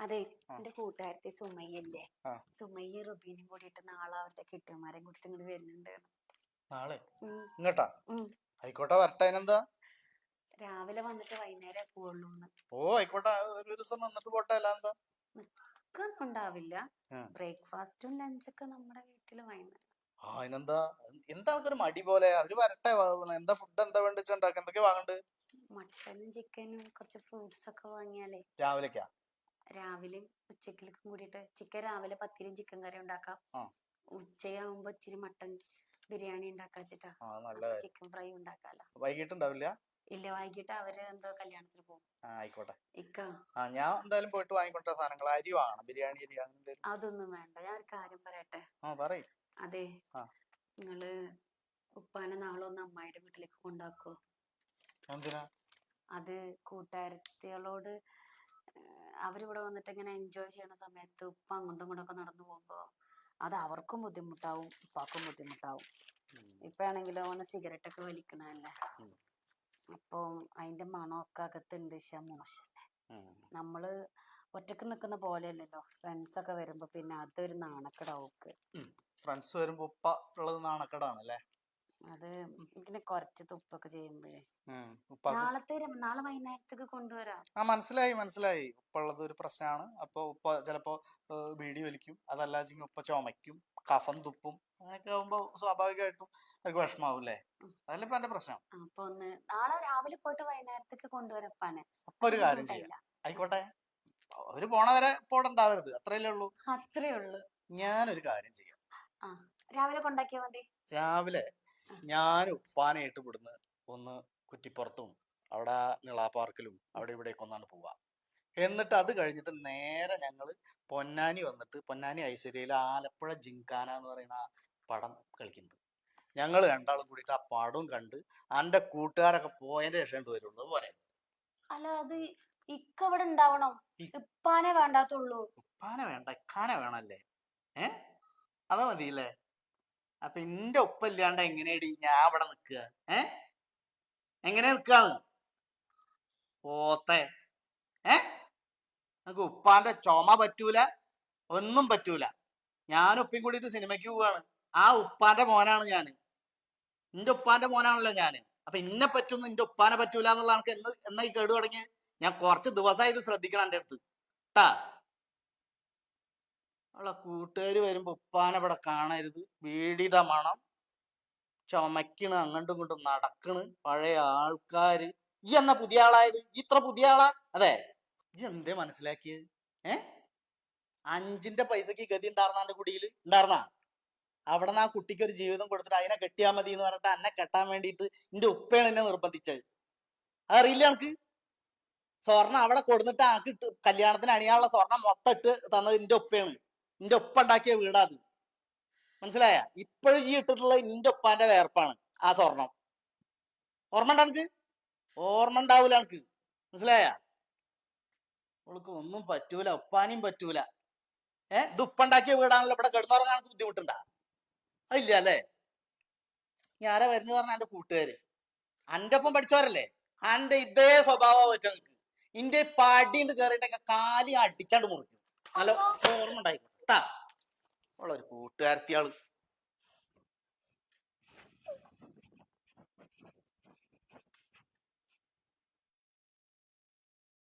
അതെ എന്റെ കൂട്ടുകാരത്തെ സുമയ്യല്ലേ. സുമയ്യ റുബീനും കൂടിയിട്ട് നാളെ അവരുടെ കെട്ടിയന്മാരെയും കൂട്ടിട്ട് ഇങ്ങോട്ട് വരുന്നുണ്ട്. നാളെ. ഇങ്ങട്ടാ. ആയിക്കോട്ടെ വരട്ടെ എന്താ രാവിലെ വന്നിട്ട് വൈകുന്നേരം പോവുള്ളൂന്ന് ഓ ആയിക്കോട്ടെ ഒരു ദിവസം നിന്നിട്ട് പോട്ടെ എന്താ ഒക്കെ ഉണ്ടാവില്ല. ബ്രേക്ക്ഫാസ്റ്റും ലഞ്ചൊക്കെ നമ്മുടെ വീട്ടിൽ വൈകുന്നേരം. ആ അതിനെന്താ? എന്താ ഒരു മടി പോലെ? അവർ വരട്ടെ എന്താ ഫുഡ് എന്താ വേണ്ടി ഉണ്ടാക്കുക എന്തൊക്കെ വാങ്ങണ്ട് മട്ടനും ചിക്കനും കുറച്ച് ഫ്രൂട്ട്സ് ഒക്കെ വാങ്ങിയാലേ. രാവിലേക്കാ? രാവിലെയും ഉച്ചക്കിലേക്കും കൂടിയിട്ട് ചിക്കൻ രാവിലെ പത്തിരിയും ചിക്കൻ കറി ഉണ്ടാക്കാം. ഉച്ചയാകുമ്പോ ഇച്ചിരി മട്ടൻ ബിരിയാണി ഉണ്ടാക്കാച്ചിട്ടാ ചിക്കൻ ഫ്രൈ ഉണ്ടാക്കാലോ. വൈകിട്ടുണ്ടാവില്ല? ഇല്ല വൈകിട്ട് അവർ എന്തോ കല്യാണത്തിന് പോകും. ആയിക്കോട്ടെ. ഞാൻ എന്തായാലും പോയിട്ട് വാങ്ങിക്കൊണ്ട സാധനങ്ങൾ. അരി വാങ്ങണം ബിരിയാണി അരി അതൊന്നും വേണ്ട. ഞാൻ ഒരു കാര്യം പറയട്ടെ? പറയ്. അതെ. നിങ്ങൾ ഉപ്പാനെ നാളെ ഒന്ന് അമ്മായിയുടെ വീട്ടിലേക്ക് കൊണ്ടാക്കോ. അത് കൂട്ടുകാരത്തികളോട് അവരിവിടെ വന്നിട്ട് ഇങ്ങനെ എൻജോയ് ചെയ്യണ സമയത്ത് ഉപ്പ അങ്ങോട്ടും ഇങ്ങോട്ടും ഒക്കെ നടന്നു പോകുമ്പോ അത് അവർക്കും ബുദ്ധിമുട്ടാവും ഉപ്പാക്കും ബുദ്ധിമുട്ടാവും. ഇപ്പാണെങ്കിലോ ഓന് സിഗരറ്റ് ഒക്കെ വലിക്കണല്ലേ. അപ്പം അതിന്റെ മണമൊക്കെ അകത്തുണ്ട് പക്ഷെ മോശല്ലേ? ഉം. നമ്മൾ ഒറ്റയ്ക്ക് നിൽക്കുന്ന പോലെയല്ലല്ലോ? ഫ്രണ്ട്സ് ഒക്കെ വരുമ്പോ പിന്നെ അതൊരു നാണക്കെടാവുക്ക് ഫ്രണ്ട്സ് വരുമ്പോ ഉപ്പ ഉള്ളത് നാണക്കേടാണ് അല്ലേ അത് ഇങ്ങനെ കുറച്ച് തുപ്പൊക്കെ ചെയ്യുമ്പോഴേ. നാളത്തെ നാളെ വൈകുന്നേരത്തേക്ക് കൊണ്ടുവരാം. ആ മനസ്സിലായി മനസ്സിലായി. ഉപ്പുള്ളത് ഒരു പ്രശ്നമാണ്. അപ്പൊ ഉപ്പ ചിലപ്പോ ബീഡി വലിക്കും. അതല്ലാച്ചെങ്കിൽ ഉപ്പ ചുമയ്ക്കും. കഫം തുപ്പും. അങ്ങനെയൊക്കെ ആവുമ്പോ സ്വാഭാവികമായിട്ടും അവർക്ക് വിഷമാവും അല്ലേ ഉം. അതല്ലേ ഇപ്പൊ എന്റെ പ്രശ്നം അപ്പൊ ഒന്ന് നാളെ രാവിലെ പോയിട്ട് വൈകുന്നേരത്തേക്ക് കൊണ്ടുവരപ്പാണ് അപ്പൊ ഒരു കാര്യം ചെയ്യാം. ആയിക്കോട്ടെ. അവർ പോണവരെ പോടണ്ടാവരുത്. അത്രയല്ലേ ഉള്ളൂ. അത്രേ ഉള്ളൂ. ഞാനൊരു കാര്യം ചെയ്യാം. രാവിലെ കൊണ്ടാക്കിയാ മതി. രാവിലെ ഞാൻ ഉപ്പാനായിട്ട് ഇവിടുന്ന് ഒന്ന് കുറ്റിപ്പുറത്തും അവിടെ നിളാ പാർക്കിലും അവിടെ ഇവിടെയൊക്കെ ഒന്നാണ് പോവാ. എന്നിട്ട് അത് കഴിഞ്ഞിട്ട് നേരെ ഞങ്ങൾ പൊന്നാനി വന്നിട്ട് പൊന്നാനി ഐശ്വര്യയിൽ ആലപ്പുഴ ജിങ്കാന എന്ന് പറയുന്ന ആ പടം കളിക്കുന്നുണ്ട്. ഞങ്ങൾ രണ്ടാളും കൂടിയിട്ട് ആ പടവും കണ്ട് എന്റെ കൂട്ടുകാരൊക്കെ പോയതിന്റെ ശേഷം വരുള്ളൂ പോരെ അല്ല അത് ഇക്ക ഇവിടെ ഉണ്ടാവണം? ഇപ്പാനെ ഉപ്പാനെ വേണ്ടാത്തുള്ളൂ. ഉപ്പാനെ വേണ്ട ഇക്കാനെ വേണല്ലേ ഏ? അതാ മതിയില്ലേ? അപ്പൊ എന്റെ ഒപ്പല്ലാണ്ട് എങ്ങനെയടി ഞാൻ അവിടെ നിക്കുക ഏ? എങ്ങനെ നിക്കാന്ന്? പോത്തെ. ഏ? നമുക്ക് ഉപ്പാന്റെ ചുമ പറ്റൂല? ഒന്നും പറ്റൂല. ഞാൻ ഉപ്പയും കൂടിയിട്ട് സിനിമയ്ക്ക് പോവാണ്. ആ ഉപ്പാന്റെ മോനാണ് ഞാൻ എന്റെ ഉപ്പാന്റെ മോനാണല്ലോ ഞാൻ അപ്പൊ ഇന്നെ പറ്റുന്നു എന്റെ ഉപ്പാനെ പറ്റൂല എന്നുള്ളതാണ് എന്ന് എന്നായി കേടു തുടങ്ങി ഞാൻ കുറച്ച് ദിവസമായി ഇത് ശ്രദ്ധിക്കണം എന്റെ അടുത്ത്. ട്ടാ. അവളെ കൂട്ടുകാർ വരുമ്പോ ഉപ്പാനെ ഇവിടെ കാണരുത്. വീടിയുടെ മണം. ചുമക്കണ് അങ്ങോട്ടും ഇങ്ങോട്ടും നടക്കണ്. പഴയ ആൾക്കാര്. ഈ എന്നാ പുതിയ ആളായത്? ഈ ഇത്ര പുതിയ ആളാ? അതെ. ഇജ് എന്തേ മനസ്സിലാക്കിയത് ഏ? അഞ്ചിന്റെ പൈസക്ക് ഗതി ഉണ്ടായിരുന്ന എന്റെ കുടിയിൽ ഉണ്ടായിരുന്ന അവിടെ നിന്ന് ആ കുട്ടിക്ക് ഒരു ജീവിതം കൊടുത്തിട്ട് അതിനെ കെട്ടിയാൽ മതി എന്ന് പറഞ്ഞിട്ട് എന്നെ കെട്ടാൻ വേണ്ടിയിട്ട് എന്റെ ഉപ്പയാണ് എന്നെ നിർബന്ധിച്ചത്. അതറിയില്ല എനിക്ക് സ്വർണം അവിടെ കൊടുത്തിട്ട് ആക്കിട്ട് കല്യാണത്തിന് അണിയാനുള്ള സ്വർണം മൊത്തം ഇട്ട് തന്നത് എന്റെ ഒപ്പയാണ് എന്റെ ഒപ്പ ഉണ്ടാക്കിയ വീടാ അത്. മനസ്സിലായ? ഇപ്പോഴും ഈ ഇട്ടിട്ടുള്ള നിന്റെ ഒപ്പാന്റെ വേർപ്പാണ് ആ സ്വർണം. ഓർമ്മ ഉണ്ടോ എനിക്ക് ഓർമ്മ ഉണ്ടാവൂല എനിക്ക് മനസ്സിലായ? അവൾക്ക് ഒന്നും പറ്റൂല ഉപ്പാനിയും പറ്റൂല. ഏ? ഇത് ഉപ്പുണ്ടാക്കിയ വീടാണല്ലോ ഇവിടെ കിടന്നുറങ്ങാൻ എനിക്ക് ബുദ്ധിമുട്ടുണ്ടാ? അതില്ല അല്ലേ? ഞാരാ വരുന്ന പറഞ്ഞ എന്റെ കൂട്ടുകാര്. അന്റെ ഒപ്പം പഠിച്ചവരല്ലേ? അന്റെ ഇതേ സ്വഭാവം പറ്റും നിനക്ക്. ഇന്റെ പടിണ്ട് കയറിയിട്ടൊക്കെ കാലി അടിച്ചാണ്ട് മുറിക്കും. നല്ല ഓർമ്മ ഉണ്ടായിക്കോട്ടെ ഉള്ള ഉള്ളൊരു കൂട്ടുകാരത്തിയാൾ